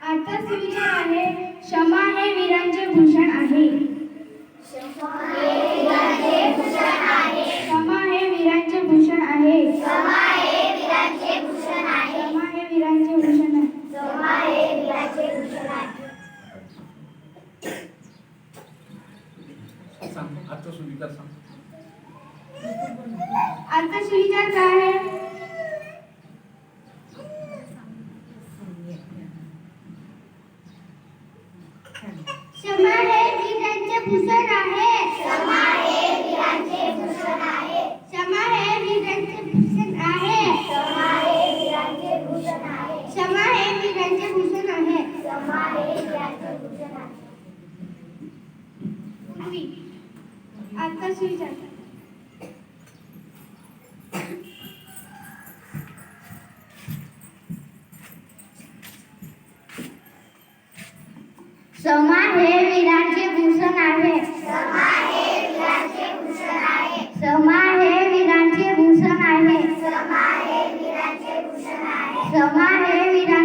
आजचा सुविचार आहे क्षमा हे वीरांचे भूषण आहे. क्षमा हे वीरांचे भूषण आहे. क्षमा हे वीरांचे भूषण आहे. सांग आजचा सुविचार सांग. आजचा सुविचार काय आहे क्षमा हे वीरांचे भूषण आहे क्षमा हे वीरांचे भूषण आहे क्षमा हे वीरांचे भूषण आहे क्षमा हे वीरांचे भूषण आहे क्षमा हे वीरांचे भूषण आहे क्षमा हे वीरांचे भूषण आहे पूर्वी आजचा समान हे वीरांचे भूषण आहे. समान हे वीरांचे भूषण आहे. समान हे वीरांचे भूषण आहे. समान हे वीरांचे भूषण आहे क्षमा हे वीरांचे